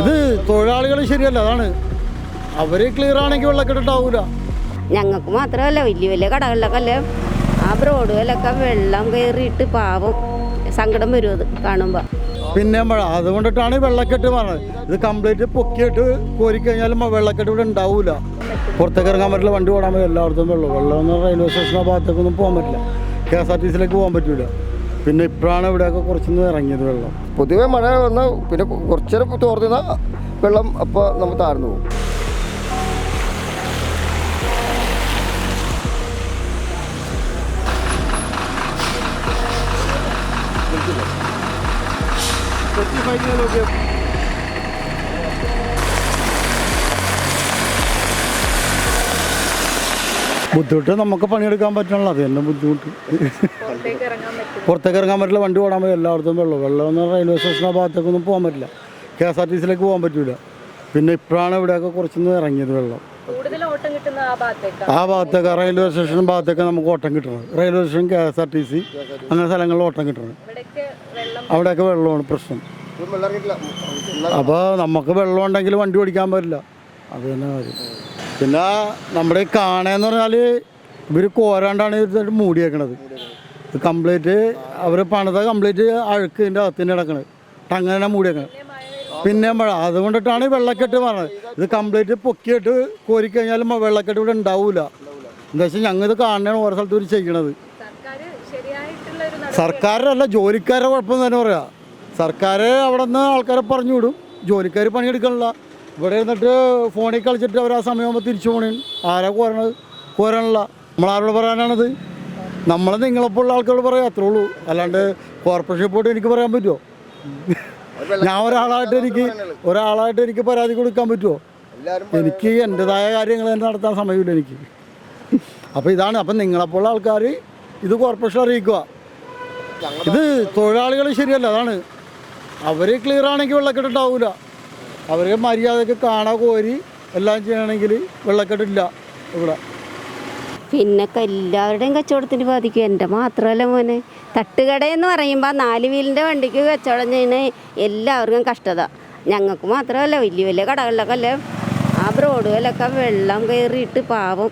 ഇത് തൊഴിലാളികൾ ശരിയല്ല അതാണ്. അവർ ക്ലിയർ ആണെങ്കിൽ വെള്ളക്കെട്ടുണ്ടാവൂല ഞങ്ങൾക്ക് മാത്രമല്ല വലിയ വലിയ കടകളിലൊക്കെ അല്ലേ ആ റോഡുകളിലൊക്കെ വെള്ളം കയറിയിട്ട് പാവം സങ്കടം വരും അത് കാണുമ്പോൾ പിന്നെ മഴ അതുകൊണ്ടിട്ടാണ് വെള്ളക്കെട്ട് പറഞ്ഞത് ഇത് കംപ്ലീറ്റ് പൊക്കിയിട്ട് കോരിക്കഴിഞ്ഞാലും വെള്ളക്കെട്ട് ഇവിടെ ഉണ്ടാവൂല. പുറത്തേക്ക് ഇറങ്ങാൻ പറ്റില്ല വണ്ടി ഓടാൻ പറ്റില്ല എല്ലായിടത്തും വെള്ളം. വെള്ളം എന്ന് റെയിൽവേ സ്റ്റേഷനോ ഭാഗത്തേക്കൊന്നും പോകാൻ പറ്റില്ല. കെ എസ് ആർ ടി സിയിലേക്ക് പോകാൻ പറ്റില്ല പിന്നെ ഇപ്പോഴാണ് ഇവിടെയൊക്കെ കുറച്ചൊന്ന് ഇറങ്ങിയത് വെള്ളം. പൊതുവെ മഴ വന്ന പിന്നെ കുറച്ചേരം തോർന്ന വെള്ളം അപ്പോൾ നമ്മൾ താഴ്ന്നു പോകും. ബുദ്ധിമുട്ട് നമുക്ക് പണിയെടുക്കാൻ പറ്റണല്ലോ അത് തന്നെ ബുദ്ധിമുട്ട്. പുറത്തേക്ക് ഇറങ്ങാൻ പറ്റില്ല. വണ്ടി ഓടാൻ പറ്റില്ല എല്ലായിടത്തും വെള്ളം. വെള്ളം എന്ന് റെയിൽവേ സ്റ്റേഷന്റെ ഭാഗത്തേക്കൊന്നും പോകാൻ പറ്റില്ല. കെ എസ് ആർ ടി സിയിലേക്ക് പോകാൻ പറ്റില്ല പിന്നെ ഇപ്പോഴാണ് ഇവിടെയൊക്കെ കുറച്ചൊന്ന് ഇറങ്ങിയത് വെള്ളം. കൂടുതൽ ഓട്ടം കിട്ടുന്ന ആ ഭാഗത്തേക്ക്? ആ ഭാഗത്തേക്ക് റെയിൽവേ സ്റ്റേഷനും ഭാഗത്തേക്ക് നമുക്ക് ഓട്ടം കിട്ടണം railway station K S R T C അങ്ങനെ സ്ഥലങ്ങളിൽ ഓട്ടം കിട്ടണം അവിടെയൊക്കെ വെള്ളമാണ് പ്രശ്നം. അപ്പോൾ നമുക്ക് വെള്ളം ഉണ്ടെങ്കിൽ വണ്ടി ഓടിക്കാൻ പറ്റില്ല. അത് തന്നെ കാര്യം. പിന്നെ നമ്മുടെ ഈ കാണയെന്ന് പറഞ്ഞാൽ ഇവർ കോരാണ്ടാണ് ഇത് മൂടിയേക്കണത്. കംപ്ലീറ്റ് അവർ പണിത കംപ്ലീറ്റ് അഴുക്ക് ഇതിന്റെ അകത്ത് തന്നെ കിടക്കണത് അങ്ങനെ തന്നെ മൂടിയേക്കണത് പിന്നെ മഴ അതുകൊണ്ടിട്ടാണ് വെള്ളക്കെട്ട് പറഞ്ഞത് ഇത് കംപ്ലീറ്റ് പൊക്കിയിട്ട് കോരിക്കഴിഞ്ഞാലും വെള്ളക്കെട്ട് ഇവിടെ ഉണ്ടാവൂല. എന്താ വെച്ചാൽ ഞങ്ങൾ ഇത് കാണാനാണ് ഓരോ സ്ഥലത്ത് ഇവർ ചെയ്യണത്. സർക്കാരല്ല ജോലിക്കാരുടെ കുഴപ്പം തന്നെ പറയാ? സർക്കാർ അവിടെ നിന്ന് ആൾക്കാരെ പറഞ്ഞു വിടും ജോലിക്കാർ പണിയെടുക്കണില്ല. ഇവിടെ ഇരുന്നിട്ട് ഫോണിൽ കളിച്ചിട്ട് അവർ ആ സമയമാകുമ്പോൾ തിരിച്ചു പോണേ ആരാ കോരണത്? കോരാനുള്ള നമ്മളാരോട് പറയാനാണത്? നമ്മൾ നിങ്ങളെപ്പോലുള്ള ആൾക്കാരോട് പറയാം അത്രേ ഉള്ളൂ. അല്ലാണ്ട് കോർപ്പറേഷൻ പോയിട്ട് എനിക്ക് പറയാൻ പറ്റുമോ ഞാൻ ഒരാളായിട്ട് എനിക്ക് ഒരാളായിട്ട് എനിക്ക് പരാതി കൊടുക്കാൻ പറ്റുമോ എനിക്ക് എന്റെതായ കാര്യങ്ങൾ തന്നെ നടത്താൻ സമയമില്ല എനിക്ക്. അപ്പോൾ ഇതാണ്. അപ്പം നിങ്ങളെപ്പോലുള്ള ആൾക്കാർ ഇത് കോർപ്പറേഷൻ അറിയിക്കുക. ഇത് തൊഴിലാളികൾ ശരിയല്ല അതാണ്. അവർ ക്ലിയർ ആണെങ്കിൽ വെള്ളക്കെട്ടുണ്ടാവില്ല അവർ മര്യാദയ്ക്ക് കാണാ കോരി എല്ലാം ചെയ്യണമെങ്കിൽ വെള്ളക്കെട്ടില്ല ഇവിടെ. പിന്നെ എല്ലാവരുടെയും കച്ചവടത്തിന് ബാധിക്കും. എന്റെ മാത്രമല്ല മോനെ. തട്ടുകടയെന്ന് പറയുമ്പോൾ നാല് വീലിന്റെ വണ്ടിക്ക് കച്ചവടം ചെയ്യുന്ന എല്ലാവർക്കും കഷ്ടത. ഞങ്ങൾക്ക് മാത്രമല്ല വലിയ വലിയ കടകളിലൊക്കെ അല്ലേ? ആ റോഡുകളിലൊക്കെ വെള്ളം കയറിയിട്ട് പാവം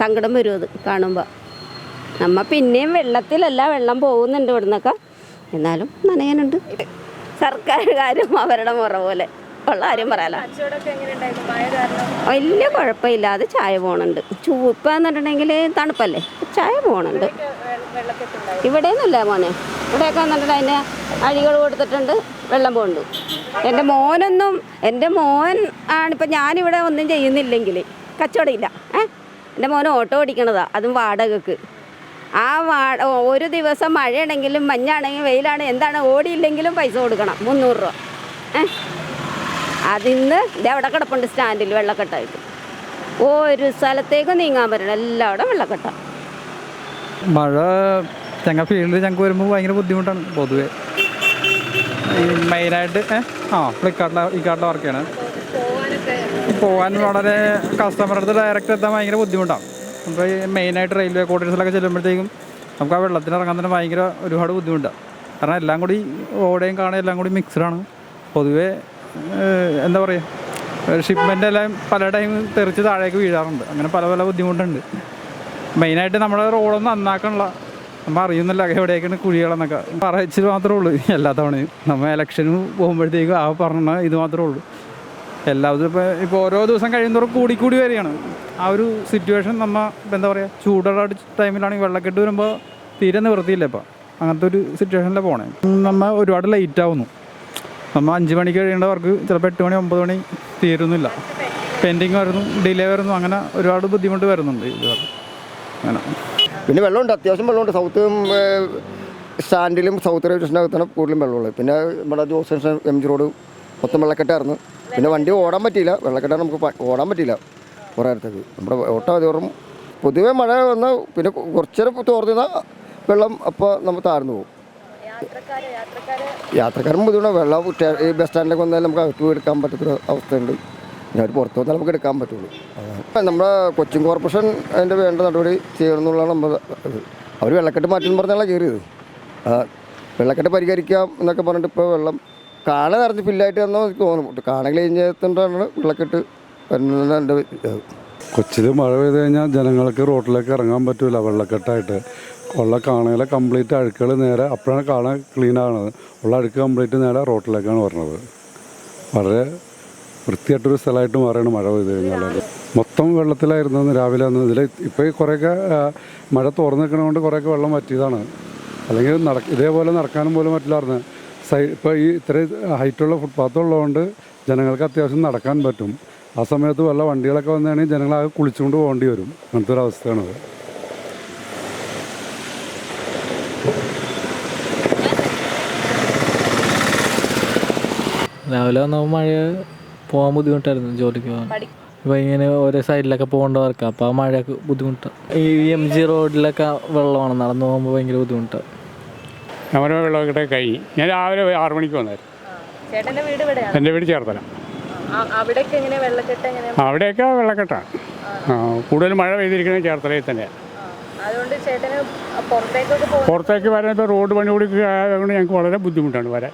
സങ്കടം വരും അത് കാണുമ്പോൾ നമ്മ പിന്നെയും വെള്ളത്തിലല്ല വെള്ളം പോകുന്നുണ്ട് ഇവിടുന്നൊക്കെ. എന്നാലും നനയാനുണ്ട്. സർക്കാരുകാരും അവരുടെ മുറ പോലെ. ഉള്ള കാര്യം പറയാലോ. വലിയ കുഴപ്പമില്ലാതെ ചായ പോണുണ്ട്. ചൂപ്പാന്നിട്ടുണ്ടെങ്കിൽ തണുപ്പല്ലേ? ചായ പോണുണ്ട്. ഇവിടെയൊന്നുമില്ല മോനെ. ഇവിടെയൊക്കെ വന്നിട്ട് അതിന് അഴികൾ കൊടുത്തിട്ടുണ്ട്. വെള്ളം പോകുന്നുണ്ട് എന്റെ മോനൊന്നും എന്റെ മോൻ ആണിപ്പോൾ ഞാനിവിടെ ഒന്നും ചെയ്യുന്നില്ലെങ്കിൽ കച്ചവടമില്ല. ഏ? എന്റെ മോൻ ഓട്ടോ ഓടിക്കണതാ. അതും വാടകക്ക്. ആ വാ ഒരു ദിവസം മഴയാണെങ്കിലും മഞ്ഞാണെങ്കിലും വെയിലാണ് എന്താണ് ഓടിയില്ലെങ്കിലും പൈസ കൊടുക്കണം. മുന്നൂറ് രൂപ. ഏ? അതിന്ന് ഇത് അവിടെ കിടപ്പുണ്ട് സ്റ്റാൻഡിൽ വെള്ളക്കെട്ടായിട്ട്. ഒരു സ്ഥലത്തേക്ക് നീങ്ങാൻ പറ്റണം. എല്ലാവിടെ വെള്ളക്കെട്ട. മഴ ഞങ്ങൾ ഫീൽഡിൽ ഞങ്ങൾക്ക് വരുമ്പോൾ ഭയങ്കര ബുദ്ധിമുട്ടാണ് പൊതുവെ. മെയിനായിട്ട് ആ ഫ്ലിപ്കാർട്ടിലെ ഈ കാർട്ടിലെ വർക്കാണ് പോകാൻ വളരെ കസ്റ്റമറുടെ അടുത്ത് ഡയറക്റ്റ് എത്താൻ ഭയങ്കര ബുദ്ധിമുട്ടാണ് അപ്പോൾ മെയിനായിട്ട് റെയിൽവേ ക്വാർട്ടേഴ്സിലൊക്കെ ചെല്ലുമ്പോഴത്തേക്കും നമുക്ക് ആ വെള്ളത്തിന് ഇറങ്ങാൻ തന്നെ ഭയങ്കര ഒരുപാട് ബുദ്ധിമുട്ടാണ് കാരണം എല്ലാം കൂടി ഓടയും കാണുകയും എല്ലാം കൂടി മിക്സ്ഡാണ് പൊതുവേ എന്താ പറയുക ഷിപ്മെന്റ് എല്ലാം പല ടൈം തെറിച്ച് താഴേക്ക് വീഴാറുണ്ട്. അങ്ങനെ പല പല ബുദ്ധിമുട്ടുണ്ട്. മെയിനായിട്ട് നമ്മളെ റോഡൊന്നും നന്നാക്കണില്ല നമ്മൾ അറിയുന്നില്ല എവിടെയൊക്കെയാണ് കുഴികളെന്നൊക്കെ. പറയിച്ചിട്ട് മാത്രമേ ഉള്ളൂ. എല്ലാ തവണയും നമ്മൾ ഇലക്ഷന് പോകുമ്പോഴത്തേക്കും ആ പറഞ്ഞ ഇത് മാത്രമേ ഉള്ളൂ. എല്ലാവരും ഇപ്പോൾ ഇപ്പോൾ ഓരോ ദിവസം കഴിയുന്നതോറും കൂടിക്കൂടി വരികയാണ്. ആ ഒരു സിറ്റുവേഷൻ നമ്മൾ എന്താ പറയുക ചൂടുള്ള ടൈമിലാണെങ്കിൽ വെള്ളക്കെട്ട് വരുമ്പോൾ തീരെ നിവൃത്തിയില്ല ഇപ്പം. അങ്ങനത്തെ ഒരു സിറ്റുവേഷനിലാണ് പോണേ. നമ്മൾ ഒരുപാട് ലേറ്റ് ആവുന്നു. നമ്മൾ അഞ്ച് മണിക്ക് കഴിയേണ്ട വർക്ക് ചിലപ്പോൾ എട്ട് മണി ഒമ്പത് മണി തീരുന്നില്ല. പെൻഡിങ് വരുന്നു ഡിലേ വരുന്നു അങ്ങനെ ഒരുപാട് ബുദ്ധിമുട്ട് വരുന്നുണ്ട് ഇത് അങ്ങനെ. പിന്നെ വെള്ളമുണ്ട് അത്യാവശ്യം വെള്ളമുണ്ട്. സൗത്ത് സ്റ്റാൻഡിലും സൗത്ത് റെയിൽവേ സ്റ്റേഷനകത്താണ് കൂടുതലും വെള്ളമുള്ളത്. പിന്നെ നമ്മുടെ ജോസ് എം ജി റോഡ് മൊത്തം വെള്ളക്കെട്ടായിരുന്നു. പിന്നെ വണ്ടി ഓടാൻ പറ്റിയില്ല. വെള്ളക്കെട്ടാണ് നമുക്ക് ഓടാൻ പറ്റിയില്ല കുറേ നേരത്തേക്ക്. നമ്മുടെ ഓട്ടം അതോറും പൊതുവേ മഴ വന്നാൽ പിന്നെ കുറച്ചേരം തോർന്ന വെള്ളം അപ്പോൾ നമ്മൾ താഴ്ന്നു പോകും. യാത്രക്കാര് ബുദ്ധിമുട്ടാണ് വെള്ളം ഈ ബസ് സ്റ്റാൻഡിലേക്ക് വന്നാൽ നമുക്ക് അകത്ത് എടുക്കാൻ പറ്റാത്തൊരു അവസ്ഥയുണ്ട്. അവർ പുറത്ത് വന്നാൽ നമുക്ക് എടുക്കാൻ പറ്റുള്ളൂ. നമ്മുടെ കൊച്ചിൻ കോർപ്പറേഷൻ അതിന്റെ വേണ്ട നടപടി ചെയ്യണം എന്നുള്ളതാണ് നമ്മുടെ അവർ വെള്ളക്കെട്ട് മാറ്റി പറഞ്ഞാലാണ് കയറിയത്. വെള്ളക്കെട്ട് പരിഹരിക്കാം എന്നൊക്കെ പറഞ്ഞിട്ട് ഇപ്പോൾ വെള്ളം കാണ നിറഞ്ഞ് ഫില്ലായിട്ട് തന്നെ എനിക്ക് തോന്നും. കാണ ക്ലീൻ ചെയ്തിട്ടാണ് വെള്ളക്കെട്ട് എന്റെ കൊച്ചിയിൽ മഴ പെയ്ത് കഴിഞ്ഞാൽ ജനങ്ങൾക്ക് റോട്ടിലേക്ക് ഇറങ്ങാൻ പറ്റില്ല വെള്ളക്കെട്ടായിട്ട്. ഉള്ള കാണയിലെ കംപ്ലീറ്റ് അഴുക്കുകൾ നേരെ അപ്പോഴാണ് കാണ ക്ലീൻ ആകുന്നത് ഉള്ള അഴുക്ക് കംപ്ലീറ്റ് നേരെ റോട്ടിലേക്കാണ് വരുന്നത് വളരെ വൃത്തിയായിട്ടൊരു സ്ഥലമായിട്ട് മാറിയാണ് മഴ പെയ്ത് കഴിഞ്ഞാൽ മൊത്തം വെള്ളത്തിലായിരുന്നു രാവിലെ അന്ന്. ഇതിൽ ഇപ്പോൾ കുറേയൊക്കെ മഴ തുറന്നു നിൽക്കണതുകൊണ്ട് കുറേയൊക്കെ വെള്ളം പറ്റിയതാണ് അല്ലെങ്കിൽ നട ഇതേപോലെ നടക്കാനും പോലും പറ്റില്ലായിരുന്നു. സൈ ഇപ്പോൾ ഈ ഇത്രയും ഹൈറ്റുള്ള ഫുട്പാത്ത് ഉള്ളതുകൊണ്ട് ജനങ്ങൾക്ക് അത്യാവശ്യം നടക്കാൻ പറ്റും. ആ സമയത്ത് വല്ല വണ്ടികളൊക്കെ വന്നാണെങ്കിൽ ജനങ്ങളാകെ കുളിച്ചുകൊണ്ട് പോകേണ്ടി വരും. അങ്ങനത്തെ ഒരു അവസ്ഥയാണത് രാവിലെ വന്നപ്പോൾ മഴ പോകാൻ ബുദ്ധിമുട്ടായിരുന്നു ജോലിക്ക് പോകാൻ. ഇപ്പം ഇങ്ങനെ ഓരോ സൈഡിലൊക്കെ പോകേണ്ടവർക്ക് അപ്പോൾ ആ മഴയൊക്കെ ബുദ്ധിമുട്ടാണ് ഈ എം ജി റോഡിലൊക്കെ വെള്ളമാണ്. നടന്നു പോകുമ്പോൾ ഭയങ്കര ബുദ്ധിമുട്ടാണ് നമ്മുടെ വെള്ളമൊക്കെ കഴിഞ്ഞ് ഞാൻ രാവിലെ ആറു മണിക്ക് വന്നായിരുന്നു. എന്റെ വീട് ചേർത്തല. അവിടെയൊക്കെ വെള്ളക്കെട്ടാണ് കൂടുതൽ മഴ പെയ്തിരിക്കുന്നത് ചേർത്തലയിൽ തന്നെയാണ് പുറത്തേക്ക് വരാൻ ഇപ്പോൾ റോഡ് പണി കൂടി ആയതുകൊണ്ട് ഞങ്ങൾക്ക് വളരെ ബുദ്ധിമുട്ടാണ് വരാൻ.